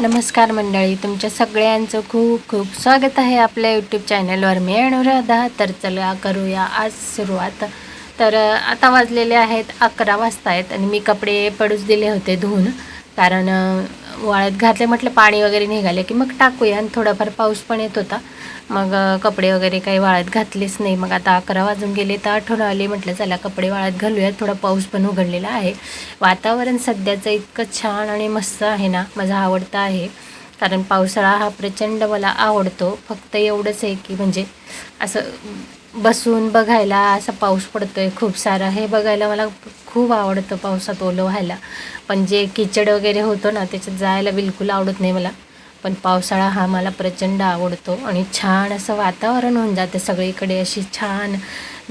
नमस्कार मंडळी तुमच्या सगळ्यांचं खूप खूप स्वागत आहे आपल्या यूट्यूब चॅनलवर मी अनुराधा तर चला करूया आज सुरुवात. तर आता वाजलेले आहेत अकरा वाजता आहेत आणि मी कपडे पडूच दिले होते धुवून कारण वाळत घातले म्हटलं पाणी वगैरे निघाले की मग टाकूया आणि थोडाफार पाऊस पण येत होता. मग कपडे वगैरे काही वाळत घातलेच नाही. मग आता अकरा वाजून गेले तर आठवण आली म्हटलं चला कपडे वाळत घालूया थोडा पाऊस पण उघडलेला आहे. वातावरण सध्याचं इतकं छान आणि मस्त आहे ना माझा आवडता आहे. कारण पावसाळा हा प्रचंड मला आवडतो. फक्त एवढंच आहे की म्हणजे असं बसून बघायला असा पाऊस पडतो आहे खूप सारा. हे बघायला मला खूप आवडतं पावसात ओलं व्हायला. पण जे किचड वगैरे होतो ना त्याच्यात जायला बिलकुल आवडत नाही मला. पण पावसाळा हा मला प्रचंड आवडतो आणि छान असं वातावरण होऊन जातं. सगळीकडे अशी छान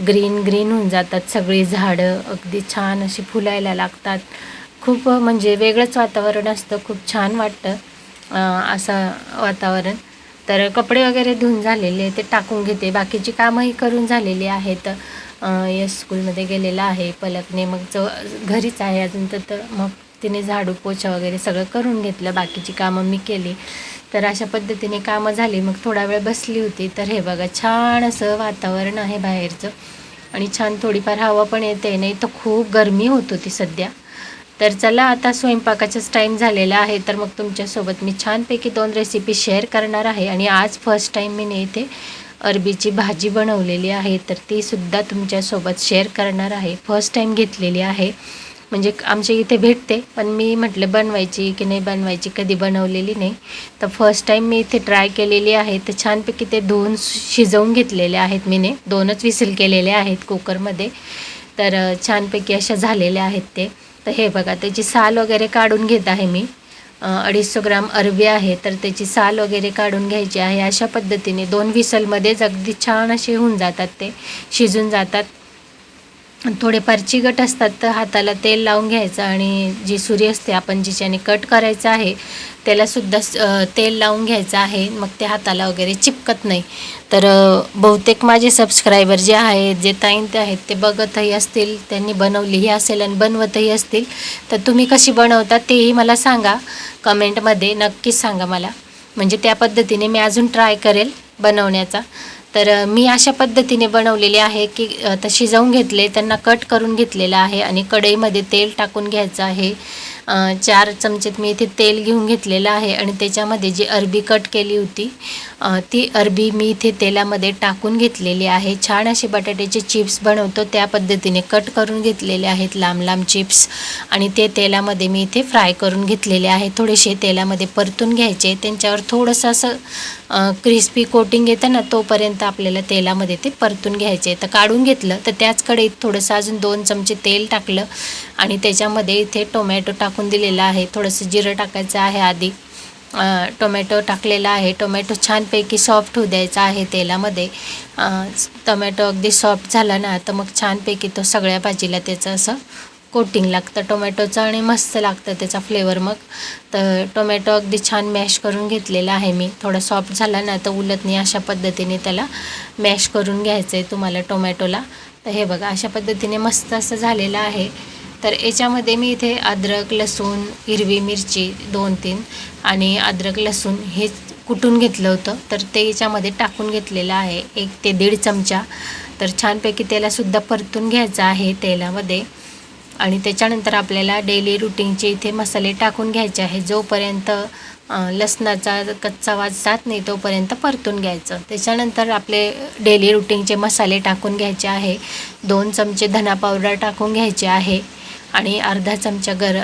ग्रीन ग्रीन होऊन जातात. सगळी झाडं अगदी छान अशी फुलायला लागतात. खूप म्हणजे वेगळंच वातावरण असतं. खूप छान वाटतं असं वातावरण. तर कपडे वगैरे धुवून झालेले ते टाकून घेते. बाकीची कामंही करून झालेली आहेत. अं, यश स्कूलमध्ये गेलेला आहे. पलकने मग जो घरीच आहे अजून तर तर मग तिने झाडू पोछा वगैरे सगळं करून घेतलं. बाकीची कामं मी केली. तर अशा पद्धतीने कामं झाली. मग थोडा वेळ बसली होती. तर हे बघा छान असं वातावरण आहे बाहेरचं. आणि छान थोडीफार हवा पण येते. नाही तर खूप गरमी होत होती सध्या. तर चला आता स्वयंपाकाचाच टाईम झालेला आहे. तर मग तुमच्यासोबत मी छानपैकी दोन रेसिपी शेअर करणार आहे. आणि आज फर्स्ट टाईम मी ने इथे अरबीची भाजी बनवलेली आहे. तर ती सुद्धा तुमच्यासोबत शेअर करणार आहे. फर्स्ट टाईम घेतलेली आहे. म्हणजे आमच्या इथे भेटते. पण मी म्हटलं बनवायची की नाही बनवायची कधी बनवलेली नाही. तर फर्स्ट टाईम मी इथे ट्राय केलेली आहे. तर छानपैकी ते धुवून शिजवून घेतलेले आहेत मीने दोनच विसिल केलेले आहेत कुकरमध्ये तर छानपैकी अशा झालेल्या आहेत ते. तर हे बघा त्याची साल वगैरे काढून घेत आहे मी. अडीचशे ग्राम अरबी आहे तर त्याची साल वगैरे काढून घ्यायची आहे. अशा पद्धतीने दोन विसलमध्येच अगदी छान असे होऊन जातात ते शिजून जातात. थोडेफार चिकट असतात तर हाताला तेल लावून घ्यायचं आणि जी सुरी असते आपण जिच्याने कट करायचं आहे त्यालासुद्धा स- तेल लावून घ्यायचं आहे. मग ते हाताला वगैरे चिपकत नाही. तर बहुतेक माझे सबस्क्रायबर जे आहेत जे ताईन ते आहेत ते बघतही असतील त्यांनी बनवलीही असेल आणि बनवतही असतील. तर तुम्ही कशी बनवता तेही मला सांगा. कमेंटमध्ये नक्कीच सांगा मला. म्हणजे त्या पद्धतीने मी अजून ट्राय करेल बनवण्याचा. तर मी अशा पद्धतीने बनवलेले आहे की आता शिजवून घेतले त्यांना कट करून घेतलेलं आहे आणि कढईमध्ये तेल टाकून घ्यायचं आहे. चार चमचेत मी इथे तेल घेऊन घेतलेलं आहे आणि त्याच्यामध्ये जी अरबी कट केली होती ती अरबी मी इथे तेलामध्ये टाकून घेतलेली आहे. छान असे बटाट्याचे चिप्स बनवतो त्या पद्धतीने कट करून घेतलेले आहेत लांब लांब चिप्स आणि ते तेलामध्ये मी इथे फ्राय करून घेतलेले आहे. थोडेसे तेलामध्ये परतून घ्यायचे त्यांच्यावर थोडंसं असं क्रिस्पी कोटिंग येतं ना तोपर्यंत आपल्याला तेलामध्ये ते परतून घ्यायचे. तर काढून घेतलं तर त्याच कढईत थोडंसं अजून दोन चमचे तेल टाकलं आणि त्याच्यामध्ये इथे टोमॅटो टाकून दिलेलं आहे. थोडंसं जिरं टाकायचं आहे आधी. टोमॅटो टाकलेला आहे. टोमॅटो छानपैकी सॉफ्ट होऊ द्यायचा आहे तेलामध्ये. टोमॅटो अगदी सॉफ्ट झाला ना तर मग छानपैकी तो सगळ्या भाजीला त्याचं असं कोटिंग लागतं. टोमॅटोचं आणि मस्त लागतं त्याचा फ्लेवर मग. तर टोमॅटो अगदी छान मॅश करून घेतलेला आहे मी. थोडा सॉफ्ट झाला ना तर उलट नाही अशा पद्धतीने त्याला मॅश करून घ्यायचं आहे तुम्हाला टोमॅटोला. तर हे बघा अशा पद्धतीने मस्त असं झालेलं आहे. तर याच्यामध्ये मी इथे अद्रक लसूण हिरवी मिरची दोन तीन आणि अद्रक लसूण हे कुटून घेतलं होतं. तर ते याच्यामध्ये टाकून घेतलेलं आहे एक ते दीड चमचा. तर छानपैकी त्यालासुद्धा परतून घ्यायचं आहे तेलामध्ये. आणि त्याच्यानंतर आपल्याला डेली रुटीनचे इथे मसाले टाकून घ्यायचे आहे. जोपर्यंत लसणाचा कच्चा वाज जात नाही तोपर्यंत परतून घ्यायचं. त्याच्यानंतर आपले डेली रुटीनचे मसाले टाकून घ्यायचे आहे. दोन चमचे धना पावडर टाकून घ्यायचे आहे. आणि अर्धा चमचा गर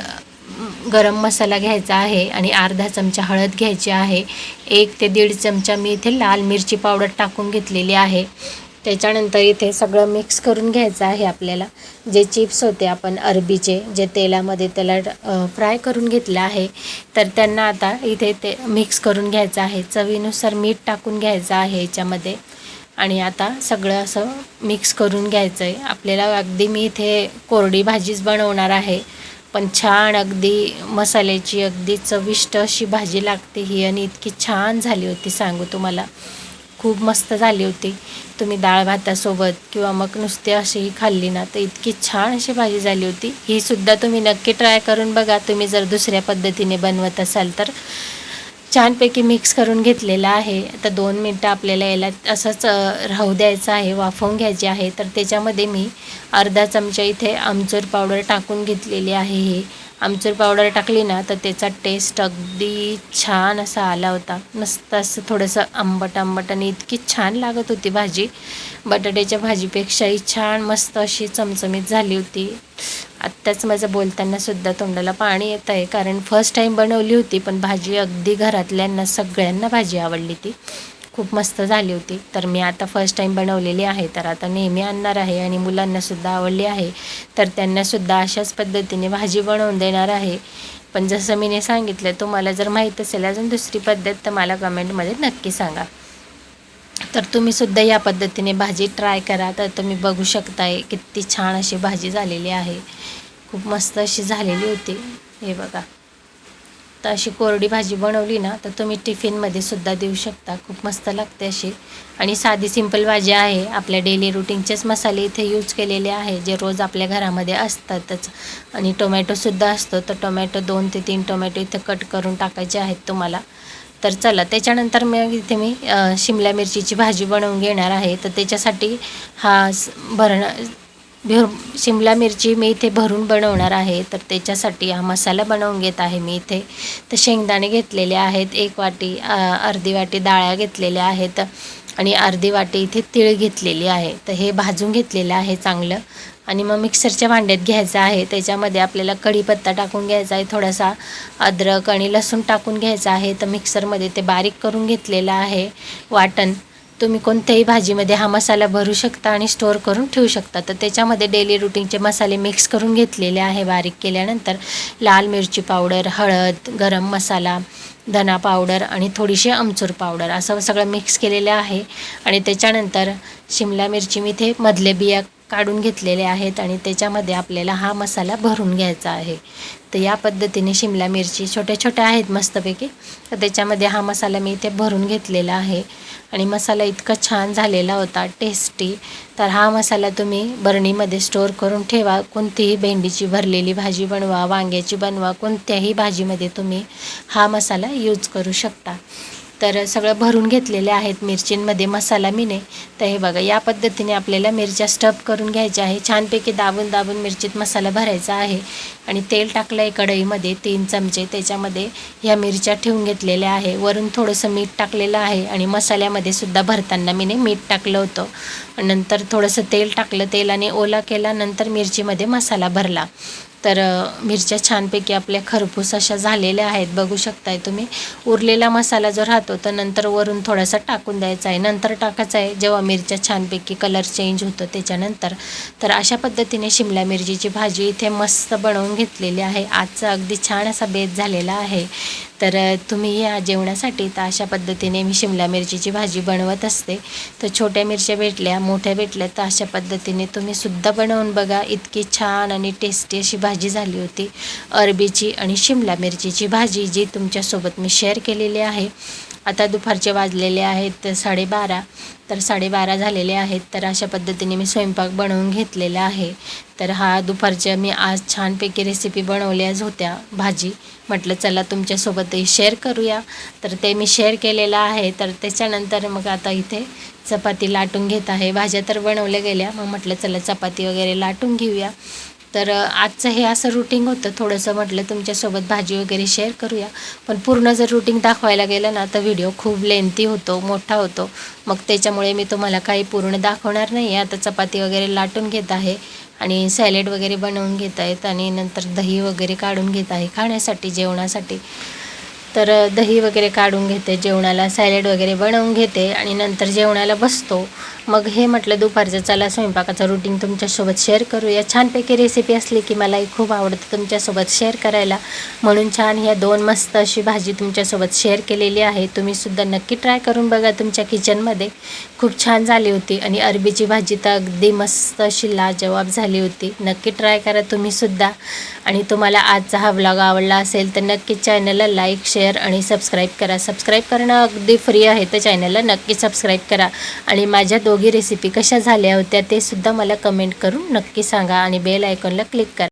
गरम मसाला घ्यायचा आहे आणि अर्धा चमचा हळद घ्यायची आहे. एक ते दीड चमचा मी इथे लाल मिरची पावडर टाकून घेतलेली आहे. त्याच्यानंतर इथे सगळं मिक्स करून घ्यायचं आहे आपल्याला. जे चिप्स होते आपण अरबीचे जे तेलामध्ये त्याला फ्राय करून घेतलं आहे तर त्यांना आता इथे ते मिक्स करून घ्यायचं आहे. चवीनुसार मीठ टाकून घ्यायचं आहे याच्यामध्ये. आणि आता सगळं असं मिक्स करून घ्यायचं आहे आपल्याला अगदी मी इथे कोरडी भाजीच बनवणार आहे पण छान अगदी मसाल्याची अगदी चविष्ट अशी भाजी लागते ही आणि इतकी छान झाली होती सांगू तुम्हाला. खूप मस्त झाली होती. तुम्ही डाळ भातासोबत किंवा मग नुसती अशीही खाल्ली ना तर इतकी छान अशी भाजी झाली होती. ही सुद्धा तुम्ही नक्की ट्राय करून बघा. तुम्ही जर दुसऱ्या पद्धतीने बनवत असाल तर. छानपैकी मिक्स करून घेतलेला आहे. आता दोन मिनटं आपल्याला याला असंच राहू द्यायचं आहे वाफवून घ्यायचे आहे. तर त्याच्यामध्ये मी अर्धा चमचा इथे आमचूर पावडर टाकून घेतलेली आहे हे. आमचूर पावडर टाकली ना तर त्याचा टेस्ट अगदी छान असा आला होता. मस्त असं थोडंसं आंबट आंबट आणि इतकी छान लागत होती भाजी. बटाट्याच्या भाजीपेक्षाही छान मस्त अशी चमचमीत झाली होती. आत्ताच माझं बोलताना सुद्धा तोंडाला पाणी येत आहे कारण फर्स्ट टाईम बनवली होती पण भाजी अगदी घरातल्यांना सगळ्यांना भाजी आवडली ती. खूप मस्त झाली होती. तर मी आता फर्स्ट टाईम बनवलेली आहे. तर आता नेहमी आणणार आहे आणि मुलांनासुद्धा आवडली आहे. तर त्यांनासुद्धा अशाच पद्धतीने भाजी बनवून देणार आहे. पण जसं मी सांगितलं तुम्हाला जर माहीत असेल अजून दुसरी पद्धत तर मला कमेंटमध्ये नक्की सांगा. तर तुम्हीसुद्धा या पद्धतीने भाजी ट्राय करा. तर तुम्ही बघू शकताय किती छान अशी भाजी झालेली आहे. खूप मस्त अशी झालेली होती. हे बघा. तर अशी कोरडी भाजी बनवली ना तर तुम्ही टिफिनमध्ये सुद्धा देऊ शकता. खूप मस्त लागते अशी. आणि साधी सिंपल भाजी आहे. आपल्या डेली रुटीनचेच मसाले इथे यूज केलेले आहे जे रोज आपल्या घरामध्ये असतातच. आणि टोमॅटोसुद्धा असतो तर टोमॅटो दोन ते तीन टोमॅटो इथे कट करून टाकायचे आहेत तुम्हाला. तर चला त्याच्यानंतर मग इथे मी शिमला मिरचीची भाजी बनवून घेणार आहे. तर त्याच्यासाठी हा स- भरणं भर शिमला मिरची मी इथे भरून बनवणार आहे. तर त्याच्यासाठी हा मसाला बनवून घेत आहे मी इथे. तर शेंगदाणे घेतलेले आहेत एक वाटी अर्धी वाटी डाळ्या घेतलेल्या आहेत आणि अर्धी वाटी इथे तीळ घेतलेली आहे. तर हे भाजून घेतलेलं आहे चांगलं. आणि मग मिक्सरच्या भांड्यात घ्यायचं आहे. त्याच्यामध्ये आपल्याला कढीपत्ता टाकून घ्यायचा आहे थोडासा अद्रक आणि लसूण टाकून घ्यायचा आहे. तर मिक्सरमध्ये ते बारीक करून घेतलेलं आहे वाटण. तुम्ही कोणत्याही भाजीमध्ये हा मसाला भरू शकता आणि स्टोअर करून ठेवू शकता. तर त्याच्यामध्ये डेली रुटीनचे मसाले मिक्स करून घेतलेले आहे बारीक केल्यानंतर लाल मिरची पावडर हळद गरम मसाला धना पावडर आणि थोडीशी आमचूर पावडर असं सगळं मिक्स केलेलं आहे. आणि त्याच्यानंतर शिमला मिरची मी इथे मधले बिया काढून घेतलेले आहेत आणि त्याच्यामध्ये आपल्याला हा मसाला भरून घ्यायचा आहे. तर या पद्धतीने शिमला मिरची छोट्या छोट्या आहेत मस्तपैकी. तर त्याच्यामध्ये हा मसाला मी इथे भरून घेतलेला आहे. आणि मसाला इतका छान झालेला होता टेस्टी तर हा मसाला तुम्ही बरणीमध्ये स्टोअर करून ठेवा. कोणतीही भेंडीची भरलेली भाजी बनवा वांग्याची बनवा कोणत्याही भाजीमध्ये तुम्ही हा मसाला यूज करू शकता. तर सगळं भरून घेतलेले आहेत मिरचींमध्ये मसाला मिने. तर हे बघा या पद्धतीने आपल्याला मिरच्या स्टफ करून घ्यायच्या आहे. छानपैकी दाबून दाबून मिरचीत मसाला भरायचा आहे. आणि तेल टाकलं आहे कढईमध्ये तीन चमचे. त्याच्यामध्ये ह्या मिरच्या ठेवून घेतलेल्या आहे. वरून थोडंसं मीठ टाकलेलं आहे आणि मसाल्यामध्ये सुद्धा भरताना मीने मीठ टाकलं होतं. नंतर थोडंसं तेल टाकलं. तेलाने ओला केला नंतर मिरचीमध्ये मसाला भरला. तर मिरच्या छानपैकी आपल्या खरपूस अशा झालेल्या आहेत. बघू शकताय तुम्ही. उरलेला मसाला जो राहतो तर नंतर वरून थोडासा टाकून द्यायचा आहे. नंतर टाकायचा आहे. जेव्हा मिरच्या छानपैकी कलर चेंज होतो त्याच्यानंतर. तर अशा पद्धतीने शिमला मिरचीची भाजी इथे मस्त बनवून घेतलेली आहे. आजचा अगदी छान असा बेत झालेला आहे. तर तुम्ही या जेवणासाठी तर अशा पद्धतीने मी शिमला मिरचीची भाजी बनवत असते. तर छोट्या मिरच्या भेटल्या मोठ्या भेटल्या तर अशा पद्धतीने तुम्ही सुद्धा बनवून बघा. इतकी छान आणि टेस्टी अशी भाजी झाली होती. अरबीची आणि शिमला मिरचीची भाजी जी तुमच्यासोबत मी शेअर केलेली आहे. आता दुपारचे वाजलेले आहेत साडेबारा. तर साडेबारा झालेले आहेत. तर अशा पद्धतीने मी स्वयंपाक बनवून घेतलेला आहे. तर हा दुपारच्या मी आज छानपैकी रेसिपी बनवल्याच होत्या. भाजी. म्हटलं चला तुमच्यासोबतही शेअर करूया. तर ते मी शेअर केलेलं आहे. तर त्याच्यानंतर मग आता इथे चपाती लाटून घेत आहे. भाज्या तर बनवल्या गेल्या. मग म्हटलं चला चपाती वगैरे लाटून घेऊया. तर आजचं हे असं रुटीन होतं. थोडंसं म्हटलं तुमच्यासोबत भाजी वगैरे शेअर करूया. पण पूर्ण जर रुटीन दाखवायला गेलं ना तर व्हिडिओ खूप लेंथी होतो मोठा होतो. मग त्याच्यामुळे मी तुम्हाला काही पूर्ण दाखवणार नाही आता चपाती वगैरे लाटून घेत आहे आणि सॅलेड वगैरे बनवून घेत आहेत आणि नंतर दही वगैरे काढून घेत आहे खाण्यासाठी जेवणासाठी. तर दही वगैरे काढून घेते जेवणाला सॅलेड वगैरे बनवून घेते आणि नंतर जेवणाला बसतो. मग हे म्हटलं दुपारचं चला स्वयंपाकाचं रुटीन तुमच्यासोबत शेअर करूया. छानपैकी रेसिपी असली की मलाही खूप आवडतं तुमच्यासोबत शेअर करायला. म्हणून छान ह्या दोन मस्त अशी भाजी तुमच्यासोबत शेअर केलेली आहे. तुम्हीसुद्धा नक्की ट्राय करून बघा तुमच्या किचनमध्ये खूप छान झाली होती आणि अरबीची भाजी तर अगदी मस्त अशी लाजवाब झाली होती. नक्की ट्राय करा तुम्हीसुद्धा आणि तुम्हाला आजचा हा व्लॉग आवडला असेल तर नक्की चॅनलला लाईक शेअर आणि सबस्क्राईब करा. सबस्क्राईब करणं अगदी फ्री आहे तर चॅनलला नक्की सबस्क्राईब करा. आणि माझ्या दोघी रेसिपी कशा झाल्या होत्या ते सुद्धा मला कमेंट करून नक्की सांगा आणि बेल आयकॉनला क्लिक करा.